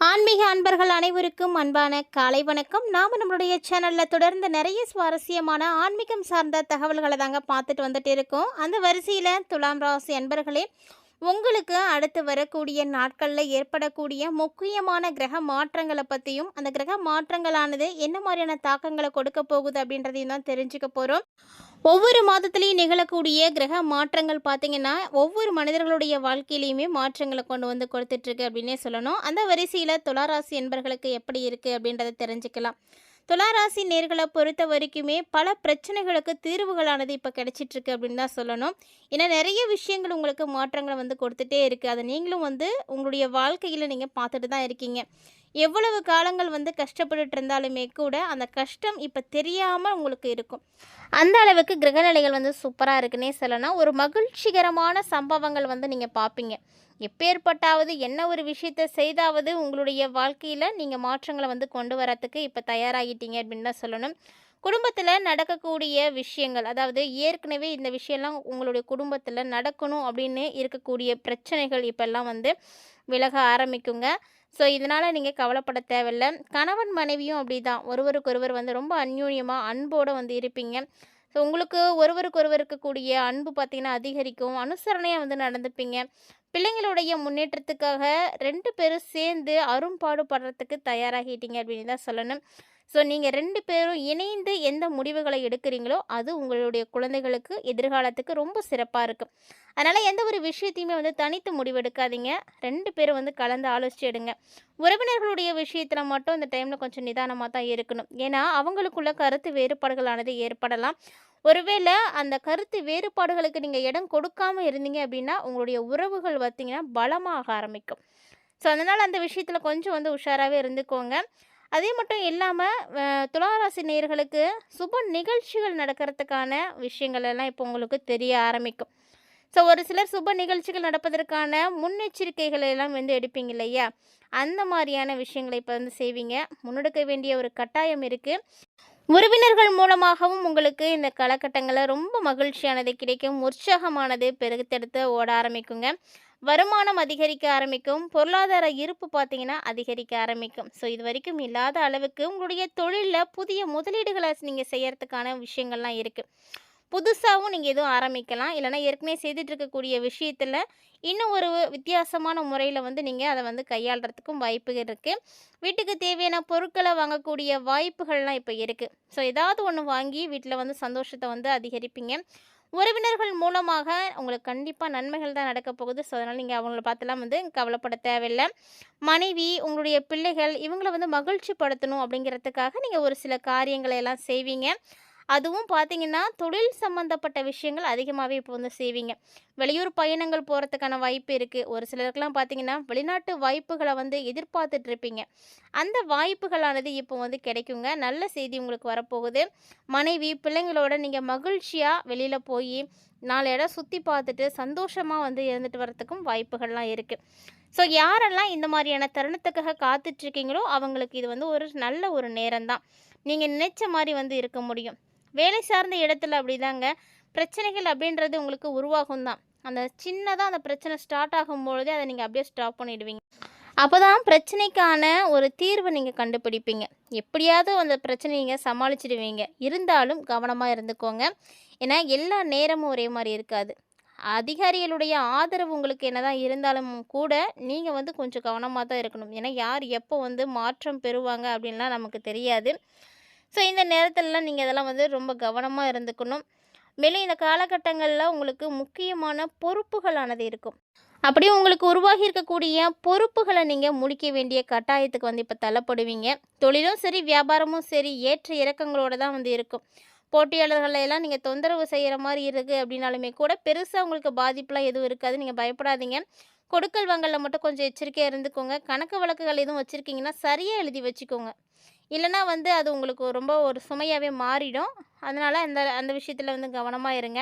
ஆன்மீக அன்பர்கள் அனைவருக்கும் அன்பான காலை வணக்கம். நாம் நம்மளுடைய சேனலில் தொடர்ந்து நிறைய சுவாரஸ்யமான ஆன்மீகம் சார்ந்த தகவல்களை தாங்க பார்த்துட்டு வந்துட்டு இருக்கோம். அந்த வரிசையில் துலாம் ராசி அன்பர்களே உங்களுக்கு அடுத்து வரக்கூடிய நாட்களில் ஏற்படக்கூடிய முக்கியமான கிரக மாற்றங்களை பற்றியும் அந்த கிரக மாற்றங்களானது என்ன மாதிரியான தாக்கங்களை கொடுக்க போகுது அப்படின்றதையும் தான் தெரிஞ்சுக்க போகிறோம் ஒவ்வொரு மாதத்துலேயும் நிகழக்கூடிய கிரக மாற்றங்கள் பார்த்தீங்கன்னா ஒவ்வொரு மனிதர்களுடைய வாழ்க்கையிலையுமே மாற்றங்களை கொண்டு வந்து கொடுத்துட்ருக்கு அப்படின்னே சொல்லணும். அந்த வரிசையில் துளாராசி என்பர்களுக்கு எப்படி இருக்குது அப்படின்றத தெரிஞ்சுக்கலாம். துளாராசி நேர்களை பொறுத்த வரைக்குமே பல பிரச்சனைகளுக்கு தீர்வுகளானது இப்போ கிடைச்சிட்ருக்கு அப்படின்னு தான் சொல்லணும். ஏன்னா நிறைய விஷயங்கள் உங்களுக்கு மாற்றங்களை வந்து கொடுத்துட்டே இருக்குது அதை நீங்களும் வந்து உங்களுடைய வாழ்க்கையில் நீங்கள் பார்த்துட்டு தான் இருக்கீங்க. எவ்வளவு காலங்கள் வந்து கஷ்டப்பட்டுட்டு இருந்தாலுமே கூட அந்த கஷ்டம் இப்போ தெரியாமல் உங்களுக்கு இருக்கும். அந்த அளவுக்கு கிரகநிலைகள் வந்து சூப்பராக இருக்குன்னே சொல்லலாம். ஒரு மகிழ்ச்சிகரமான சம்பவங்கள் வந்து நீங்கள் பார்ப்பீங்க எப்பேற்பட்டாவது என்ன ஒரு விஷயத்தை செய்தாவது உங்களுடைய வாழ்க்கையில் நீங்கள் மாற்றங்களை வந்து கொண்டு வரத்துக்கு இப்போ தயாராகிட்டீங்க அப்படின்னு தான் சொல்லணும். குடும்பத்தில் நடக்கக்கூடிய விஷயங்கள் அதாவது ஏற்கனவே இந்த விஷயம்லாம் உங்களுடைய குடும்பத்தில் நடக்கணும் அப்படின்னு இருக்கக்கூடிய பிரச்சனைகள் இப்போல்லாம் வந்து விலக ஆரம்பிக்குங்க. ஸோ இதனால் நீங்கள் கவலைப்பட தேவையில்ல. கணவன் மனைவியும் அப்படி தான் ஒருவருக்கொருவர் வந்து ரொம்ப அந்யூன்யமாக அன்போடு வந்து இருப்பீங்க. ஸோ உங்களுக்கு ஒருவருக்கொருவர் இருக்கக்கூடிய அன்பு பார்த்திங்கன்னா அதிகரிக்கும். அனுசரணையாக வந்து நடந்துப்பீங்க. பிள்ளைங்களுடைய முன்னேற்றத்துக்காக ரெண்டு பேரும் சேர்ந்து அரும்பாடுபடுறதுக்கு தயாராகிட்டீங்க அப்படின்னு தான் சொல்லணும். ஸோ நீங்கள் ரெண்டு பேரும் இணைந்து எந்த முடிவுகளை எடுக்கிறீங்களோ அது உங்களுடைய குழந்தைகளுக்கு எதிர்காலத்துக்கு ரொம்ப சிறப்பாக இருக்கும். அதனால் எந்த ஒரு விஷயத்தையுமே வந்து தனித்து முடிவெடுக்காதீங்க. ரெண்டு பேரும் வந்து கலந்து ஆலோசிச்சு எடுங்க. உறவினர்களுடைய விஷயத்தில் மட்டும் இந்த டைமில் கொஞ்சம் நிதானமாக தான் இருக்கணும். ஏன்னா அவங்களுக்குள்ள கருத்து வேறுபாடுகளானது ஏற்படலாம். ஒருவேளை அந்த கருத்து வேறுபாடுகளுக்கு நீங்கள் இடம் கொடுக்காம இருந்தீங்க அப்படின்னா உங்களுடைய உறவுகள் பார்த்திங்கன்னா பலமாக ஆரம்பிக்கும். ஸோ அதனால் அந்த விஷயத்தில் கொஞ்சம் வந்து உஷாராகவே இருந்துக்கோங்க. அதே மட்டும் இல்லாமல் துளாராசி நேர்களுக்கு சுப நிகழ்ச்சிகள் நடக்கிறதுக்கான விஷயங்கள் எல்லாம் இப்போ உங்களுக்கு தெரிய ஆரம்பிக்கும். ஸோ ஒரு சிலர் சுப நிகழ்ச்சிகள் நடப்பதற்கான முன்னெச்சரிக்கைகளை எல்லாம் வந்து எடுப்பீங்க இல்லையா? அந்த மாதிரியான விஷயங்களை இப்போ வந்து செய்வீங்க. முன்னெடுக்க வேண்டிய ஒரு கட்டாயம் இருக்குது உறவினர்கள் மூலமாகவும் உங்களுக்கு இந்த காலகட்டங்களில் ரொம்ப மகிழ்ச்சியானது கிடைக்கும். உற்சாகமானது பெருத்தெடுத்து ஓட ஆரம்பிக்குங்க. வருமானம் அதிகரிக்க ஆரம்பிக்கும். பொருளாதார இருப்பு பார்த்தீங்கன்னா அதிகரிக்க ஆரம்பிக்கும். ஸோ இது வரைக்கும் இல்லாத அளவுக்கு உங்களுடைய தொழிலில் புதிய முதலீடுகளை நீங்கள் செய்யறதுக்கான விஷயங்கள்லாம் இருக்குது புதுசாகவும் நீங்கள் எதுவும் ஆரம்பிக்கலாம். இல்லைனா ஏற்கனவே செய்துட்ருக்கக்கூடிய விஷயத்தில் இன்னும் ஒரு வித்தியாசமான முறையில் வந்து நீங்கள் அதை வந்து கையாளுறதுக்கும் வாய்ப்புகள் இருக்குது வீட்டுக்கு தேவையான பொருட்களை வாங்கக்கூடிய வாய்ப்புகள்லாம் இப்போ இருக்குது ஸோ ஏதாவது ஒன்று வாங்கி வீட்டில் வந்து சந்தோஷத்தை வந்து அதிகரிப்பீங்க. உறவினர்கள் மூலமாக உங்களுக்கு கண்டிப்பாக நன்மைகள் தான் நடக்க போகுது. ஸோ அதனால் நீங்கள் அவங்கள பார்த்துலாம் வந்து கவலைப்பட தேவையில்லை. மனைவி உங்களுடைய பிள்ளைகள் இவங்களை வந்து மகிழ்ச்சி படுத்தணும் அப்படிங்கிறதுக்காக நீங்கள் ஒரு சில காரியங்களை எல்லாம் செய்வீங்க. அதுவும் பார்த்தீங்கன்னா தொழில் சம்மந்தப்பட்ட விஷயங்கள் அதிகமாகவே இப்போ வந்து செய்வீங்க. வெளியூர் பயணங்கள் போகிறதுக்கான வாய்ப்பு இருக்குது ஒரு சிலருக்குலாம் பார்த்தீங்கன்னா வெளிநாட்டு வாய்ப்புகளை வந்து எதிர்பார்த்துட்டு இருப்பீங்க. அந்த வாய்ப்புகளானது இப்போ வந்து கிடைக்குங்க. நல்ல செய்தி உங்களுக்கு வரப்போகுது. மனைவி பிள்ளைங்களோட நீங்கள் மகிழ்ச்சியாக வெளியில் போய் நாலு இடம் சுற்றி பார்த்துட்டு சந்தோஷமாக வந்து இருந்துட்டு வரத்துக்கும் வாய்ப்புகள்லாம் இருக்குது ஸோ யாரெல்லாம் இந்த மாதிரியான தருணத்துக்காக காத்துட்ருக்கீங்களோ அவங்களுக்கு இது வந்து ஒரு நல்ல ஒரு நேரம் தான் நீங்கள் நினச்ச மாதிரி வந்து இருக்க முடியும். வேலை சார்ந்த இடத்துல அப்படிதாங்க. பிரச்சனைகள் அப்படின்றது உங்களுக்கு உருவாகும் தான் அந்த சின்னதாக அந்த பிரச்சனை ஸ்டார்ட் ஆகும்பொழுதே அதை நீங்கள் அப்படியே ஸ்டாப் பண்ணிடுவீங்க. அப்போ தான் பிரச்சனைக்கான ஒரு தீர்வை நீங்கள் கண்டுபிடிப்பீங்க. எப்படியாவது அந்த பிரச்சனையை நீங்கள் சமாளிச்சிடுவீங்க. இருந்தாலும் கவனமாக இருந்துக்கோங்க. ஏன்னா எல்லா நேரமும் ஒரே மாதிரி இருக்காது. அதிகாரிகளுடைய ஆதரவு உங்களுக்கு என்னதான் இருந்தாலும் கூட நீங்கள் வந்து கொஞ்சம் கவனமாக தான் இருக்கணும். ஏன்னா யார் எப்போ வந்து மாற்றம் பெறுவாங்க அப்படின்லாம் நமக்கு தெரியாது. ஸோ இந்த நேரத்துலலாம் நீங்கள் இதெல்லாம் வந்து ரொம்ப கவனமாக இருந்துக்கணும். மேலும் இந்த காலகட்டங்களில் உங்களுக்கு முக்கியமான பொறுப்புகளானது இருக்கும். அப்படியே உங்களுக்கு உருவாகி இருக்கக்கூடிய பொறுப்புகளை நீங்கள் முடிக்க வேண்டிய கட்டாயத்துக்கு வந்து இப்போ தள்ளப்படுவீங்க. தொழிலும் சரி வியாபாரமும் சரி ஏற்ற இறக்கங்களோடு தான் வந்து இருக்கும். போட்டியாளர்களை எல்லாம் நீங்கள் தொந்தரவு செய்கிற மாதிரி இருக்குது அப்படின்னாலுமே கூட பெருசாக உங்களுக்கு பாதிப்புலாம் எதுவும் இருக்காது. நீங்கள் பயப்படாதீங்க. கொடுக்கல் வாங்கலில் மட்டும் கொஞ்சம் எச்சரிக்கையாக இருந்துக்கோங்க. கணக்கு வழக்குகள் எதுவும் வச்சுருக்கீங்கன்னா சரியாக எழுதி வச்சுக்கோங்க. இல்லைனா வந்து அது உங்களுக்கு ரொம்ப ஒரு சுமையாகவே மாறிடும். அதனால் அந்த அந்த விஷயத்தில் வந்து கவனமாக இருங்க.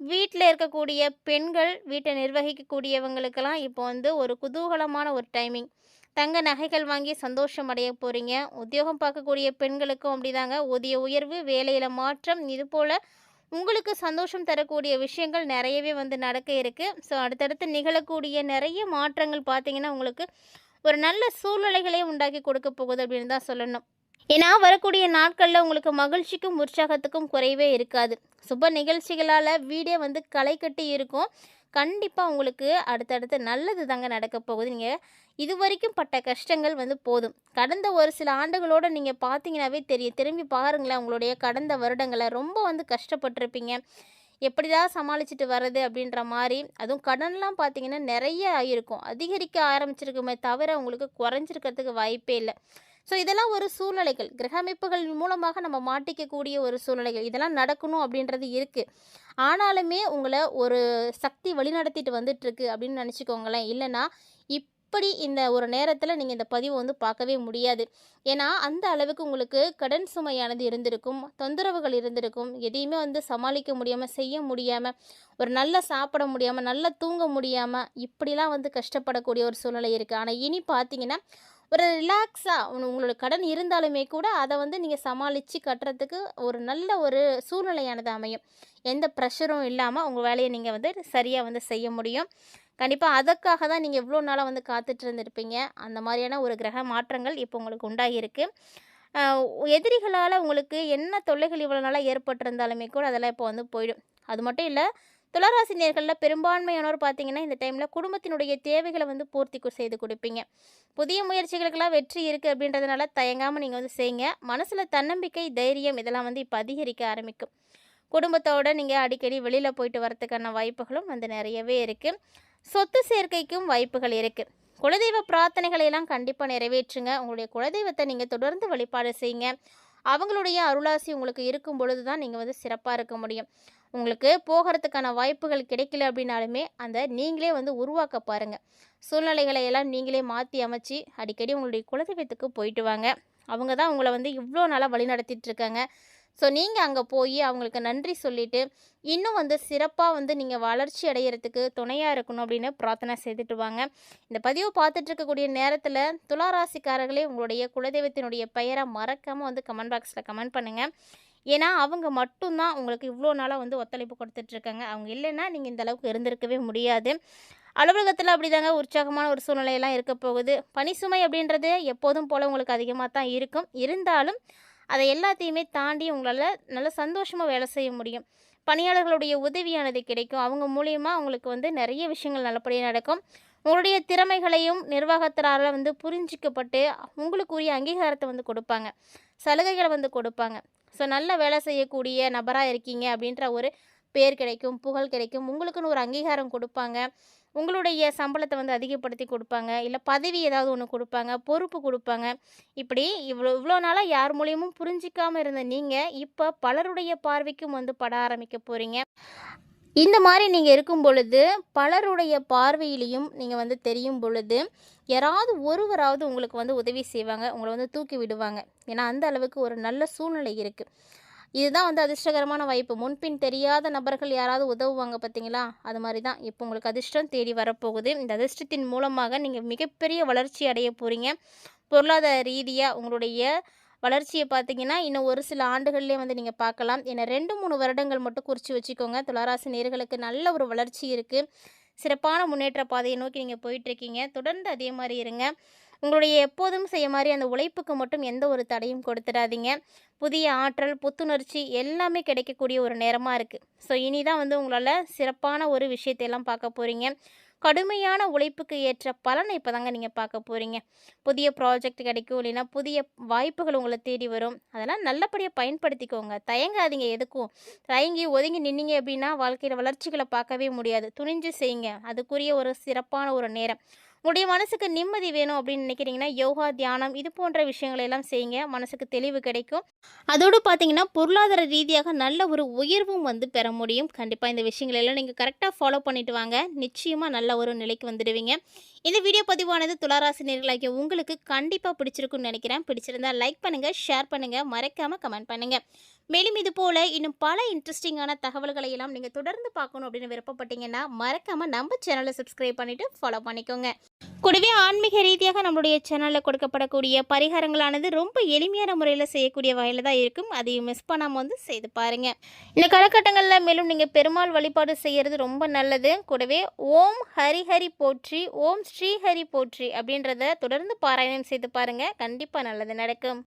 வீட்டில் இருக்கக்கூடிய பெண்கள் வீட்டை நிர்வகிக்கக்கூடியவங்களுக்கெல்லாம் இப்போ வந்து ஒரு குதூகலமான ஒரு டைமிங் தங்க நகைகள் வாங்கி சந்தோஷம் அடைய போகிறீங்க உத்தியோகம் பார்க்கக்கூடிய பெண்களுக்கும் அப்படிதாங்க. ஊதிய உயர்வு வேலையில் மாற்றம் இது போல் உங்களுக்கு சந்தோஷம் தரக்கூடிய விஷயங்கள் நிறையவே வந்து நடக்க இருக்குது ஸோ அடுத்தடுத்து நிகழக்கூடிய நிறைய மாற்றங்கள் பார்த்தீங்கன்னா உங்களுக்கு ஒரு நல்ல சூழ்நிலைகளே உண்டாக்கி கொடுக்க போகுது அப்படின்னு தான் சொல்லணும். ஏன்னா வரக்கூடிய நாட்களில் உங்களுக்கு மகிழ்ச்சிக்கும் உற்சாகத்துக்கும் குறைவே இருக்காது. சுப நிகழ்ச்சிகளால் வீடே வந்து களை கட்டி இருக்கும். கண்டிப்பாக உங்களுக்கு அடுத்தடுத்து நல்லது தாங்க நடக்க போகுது. நீங்கள் இது வரைக்கும் பட்ட கஷ்டங்கள் வந்து போதும். கடந்த ஒரு சில ஆண்டுகளோடு நீங்கள் பார்த்தீங்கன்னாவே தெரியும். திரும்பி பாருங்களேன் உங்களுடைய கடந்த வருடங்களை ரொம்ப வந்து கஷ்டப்பட்டிருப்பீங்க. எப்படிதான் சமாளிச்சுட்டு வர்றது அப்படின்ற மாதிரி அதுவும் கடன்லாம் பார்த்தீங்கன்னா நிறைய ஆகிருக்கும் அதிகரிக்க ஆரம்பிச்சிருக்குமே தவிர உங்களுக்கு குறைஞ்சிருக்கிறதுக்கு வாய்ப்பே இல்லை. ஸோ இதெல்லாம் ஒரு சூழ்நிலைகள். கிரக அமைப்புகள் மூலமாக நம்ம மாட்டிக்கக்கூடிய ஒரு சூழ்நிலைகள். இதெல்லாம் நடக்கணும் அப்படின்றது இருக்குது ஆனாலுமே உங்களை ஒரு சக்தி வழிநடத்திட்டு வந்துட்டுருக்கு அப்படின்னு நினச்சிக்கோங்களேன். இல்லைன்னா இப்படி இந்த ஒரு நேரத்தில் நீங்கள் இந்த பதிவை வந்து பார்க்கவே முடியாது. ஏன்னா அந்த அளவுக்கு உங்களுக்கு கடன் சுமையானது இருந்திருக்கும் தொந்தரவுகள் இருந்திருக்கும். எதையுமே வந்து சமாளிக்க முடியாமல் செய்ய முடியாமல் ஒரு நல்லா சாப்பிட முடியாமல் நல்லா தூங்க முடியாமல் இப்படிலாம் வந்து கஷ்டப்படக்கூடிய ஒரு சூழ்நிலை இருக்குது ஆனால் இனி பார்த்தீங்கன்னா ஒரு ரிலாக்ஸாக உங்களோட கடன் இருந்தாலுமே கூட அதை வந்து நீங்கள் சமாளித்து கட்டுறதுக்கு ஒரு நல்ல ஒரு சூழ்நிலையானது அமையும். எந்த ப்ரெஷரும் இல்லாமல் உங்கள் வேலையை நீங்கள் வந்து சரியாக வந்து செய்ய முடியும். கண்டிப்பாக அதற்காக தான் நீங்கள் எவ்வளோ நாளாக வந்து காத்துட்டு இருந்திருப்பீங்க. அந்த மாதிரியான ஒரு கிரக மாற்றங்கள் இப்போ உங்களுக்கு உண்டாகியிருக்கு. எதிரிகளால் உங்களுக்கு என்ன தொல்லைகள் இவ்வளோ நாளாக ஏற்பட்டிருந்தாலுமே கூட அதெல்லாம் இப்போ வந்து போயிடும். அது மட்டும் இல்லை துளராசி நேர்களில் பெரும்பான்மையானோர் பார்த்தீங்கன்னா இந்த டைமில் குடும்பத்தினுடைய தேவைகளை வந்து பூர்த்தி செய்து கொடுப்பீங்க. புதிய முயற்சிகளுக்கெல்லாம் வெற்றி இருக்குது அப்படின்றதுனால தயங்காமல் நீங்கள் வந்து செய்யுங்க மனசில் தன்னம்பிக்கை தைரியம் இதெல்லாம் வந்து இப்போ அதிகரிக்க ஆரம்பிக்கும். குடும்பத்தோடு நீங்கள் அடிக்கடி வெளியில் போயிட்டு வரதுக்கான வாய்ப்புகளும் வந்து நிறையவே இருக்குது சொத்து சேர்க்கைக்கும் வாய்ப்புகள் இருக்குது குலதெய்வ பிரார்த்தனைகளை எல்லாம் கண்டிப்பாக நிறைவேற்றுங்க. உங்களுடைய குலதெய்வத்தை நீங்கள் தொடர்ந்து வழிபாடு செய்யுங்க. அவங்களுடைய அருளாசி உங்களுக்கு இருக்கும் பொழுது தான் நீங்கள் வந்து சிறப்பாக இருக்க முடியும். உங்களுக்கு போகிறதுக்கான வாய்ப்புகள் கிடைக்கல அப்படின்னாலுமே அந்த நீங்களே வந்து உருவாக்க பாருங்கள் சூழ்நிலைகளை எல்லாம் நீங்களே மாற்றி அமைச்சு அடிக்கடி உங்களுடைய குலதெய்வத்துக்கு போயிட்டு வாங்க. அவங்க தான் உங்களை வந்து இவ்வளோ நாளாக வழி நடத்திட்டு இருக்காங்க. ஸோ நீங்கள் அங்கே போய் அவங்களுக்கு நன்றி சொல்லிவிட்டு இன்னும் வந்து சிறப்பாக வந்து நீங்கள் வளர்ச்சி அடையிறதுக்கு துணையாக இருக்கணும் அப்படின்னு பிரார்த்தனை செய்துட்டு வாங்க. இந்த பதிவு பார்த்துட்ருக்கக்கூடிய நேரத்தில் துளாராசிக்காரர்களே உங்களுடைய குலதெய்வத்தினுடைய பெயரை மறக்காமல் வந்து கமெண்ட் பாக்ஸில் கமெண்ட் பண்ணுங்கள் ஏன்னா அவங்க மட்டும்தான் உங்களுக்கு இவ்வளோ நாளாக வந்து ஒத்துழைப்பு கொடுத்துட்ருக்காங்க அவங்க இல்லைன்னா நீங்கள் இந்த அளவுக்கு இருந்திருக்கவே முடியாது. அலுவலகத்தில் அப்படிதாங்க உற்சாகமான ஒரு சூழ்நிலையெல்லாம் இருக்க போகுது. பனிசுமை அப்படின்றது எப்போதும் போல் உங்களுக்கு அதிகமாக தான் இருக்கும். இருந்தாலும் அதை எல்லாத்தையுமே தாண்டி உங்களால் நல்ல சந்தோஷமாக வேலை செய்ய முடியும். பணியாளர்களுடைய உதவியானது கிடைக்கும். அவங்க மூலியமாக அவங்களுக்கு வந்து நிறைய விஷயங்கள் நல்லபடியாக நடக்கும். உங்களுடைய திறமைகளையும் நிர்வாகத்தினால வந்து புரிஞ்சிக்கப்பட்டு உங்களுக்குரிய அங்கீகாரத்தை வந்து கொடுப்பாங்க. சலுகைகளை வந்து கொடுப்பாங்க. ஸோ நல்ல வேலை செய்யக்கூடிய நபராக இருக்கீங்க அப்படின்ற ஒரு பேர் கிடைக்கும் புகழ் கிடைக்கும் உங்களுக்குன்னு ஒரு அங்கீகாரம் கொடுப்பாங்க. உங்களுடைய சம்பளத்தை வந்து அதிகப்படுத்தி கொடுப்பாங்க. இல்லை பதவி ஏதாவது ஒன்று கொடுப்பாங்க பொறுப்பு கொடுப்பாங்க. இப்படி இவ்வளோ இவ்வளோ நாளாக யார் மூலியமும் புரிஞ்சிக்காமல் இருந்த நீங்கள் இப்போ பலருடைய பார்வைக்கும் வந்து பட ஆரம்பிக்க போகிறீங்க இந்த மாதிரி நீங்கள் இருக்கும் பொழுது பலருடைய பார்வையிலையும் நீங்கள் வந்து தெரியும் பொழுது யாராவது ஒருவராவது உங்களுக்கு வந்து உதவி செய்வாங்க உங்களை வந்து தூக்கி விடுவாங்க. ஏன்னா அந்த அளவுக்கு ஒரு நல்ல சூழ்நிலை இருக்குது இதுதான் வந்து அதிர்ஷ்டகரமான வாய்ப்பு. முன்பின் தெரியாத நபர்கள் யாராவது உதவுவாங்க பார்த்தீங்களா? அது மாதிரி தான் இப்போ உங்களுக்கு அதிர்ஷ்டம் தேடி வரப்போகுது. இந்த அதிர்ஷ்டத்தின் மூலமாக நீங்கள் மிகப்பெரிய வளர்ச்சி அடைய போகிறீங்க பொருளாதார ரீதியாக உங்களுடைய வளர்ச்சியை பார்த்தீங்கன்னா இன்னும் ஒரு சில ஆண்டுகள்லேயே வந்து நீங்கள் பார்க்கலாம். ஏன்னா ரெண்டு மூணு வருடங்கள் மட்டும் குறித்து வச்சுக்கோங்க. துளாராசி நேர்களுக்கு நல்ல ஒரு வளர்ச்சி இருக்குது சிறப்பான முன்னேற்ற பாதையை நோக்கி நீங்கள் போயிட்டுருக்கீங்க தொடர்ந்து அதே மாதிரி இருங்க. உங்களுடைய எப்போதும் செய்ய மாதிரி அந்த உழைப்புக்கு மட்டும் எந்த ஒரு தடையும் கொடுத்துடாதீங்க. புதிய ஆற்றல் புத்துணர்ச்சி எல்லாமே கிடைக்கக்கூடிய ஒரு நேரமாக இருக்குது ஸோ இனி தான் வந்து உங்களால் சிறப்பான ஒரு விஷயத்தையெல்லாம் பார்க்க போகிறீங்க கடுமையான உழைப்புக்கு ஏற்ற பலனை இப்போ தாங்க நீங்கள் பார்க்க போகிறீங்க புதிய ப்ராஜெக்ட் கிடைக்கும் இல்லைன்னா புதிய வாய்ப்புகள் உங்களை தேடி வரும். அதெல்லாம் நல்லபடியாக பயன்படுத்திக்கோங்க. தயங்காதீங்க எதுக்கும். தயங்கி ஒதுங்கி நின்னீங்க அப்படின்னா வாழ்க்கையில் வளர்ச்சிகளை பார்க்கவே முடியாது. துணிஞ்சு செய்யுங்க. அதுக்குரிய ஒரு சிறப்பான ஒரு நேரம். உங்களுடைய மனசுக்கு நிம்மதி வேணும் அப்படின்னு நினைக்கிறீங்கன்னா யோகா தியானம் இது போன்ற விஷயங்களை எல்லாம் செய்யுங்க. மனசுக்கு தெளிவு கிடைக்கும். அதோடு பார்த்தீங்கன்னா பொருளாதார ரீதியாக நல்ல ஒரு உயர்வும் வந்து பெற முடியும். கண்டிப்பாக இந்த விஷயங்கள் எல்லாம் நீங்கள் கரெக்டாக ஃபாலோ பண்ணிட்டு வாங்க. நிச்சயமாக நல்ல ஒரு நிலைக்கு வந்துடுவீங்க. இந்த வீடியோ பதிவானது துளாராசி நேர்களாகிய உங்களுக்கு கண்டிப்பாக பிடிச்சிருக்குன்னு நினைக்கிறேன். பிடிச்சிருந்தா லைக் பண்ணுங்கள் ஷேர் பண்ணுங்கள் மறக்காமல் கமெண்ட் பண்ணுங்கள் மேலும் இது போல் இன்னும் பல இன்ட்ரெஸ்டிங்கான தகவல்களை எல்லாம் நீங்கள் தொடர்ந்து பார்க்கணும் அப்படின்னு விருப்பப்பட்டீங்கன்னா மறக்காமல் நம்ம சேனலை சப்ஸ்கிரைப் பண்ணிவிட்டு ஃபாலோ பண்ணிக்கோங்க. கூடவே ஆன்மீக ரீதியாக நம்மளுடைய சேனலில் கொடுக்கப்படக்கூடிய பரிகாரங்களானது ரொம்ப எளிமையான முறையில் செய்யக்கூடிய வகையில் தான் இருக்கும். அதையும் மிஸ் பண்ணாமல் வந்து செய்து பாருங்கள் இந்த காலகட்டங்களில் மேலும் நீங்கள் பெருமாள் வழிபாடு செய்கிறது ரொம்ப நல்லது. கூடவே ஓம் ஹரிஹரி போற்றி ஓம் ஸ்ரீஹரி போற்றி அப்படின்றத தொடர்ந்து பாராயணம் செய்து பாருங்கள் கண்டிப்பாக நல்லது நடக்கும்.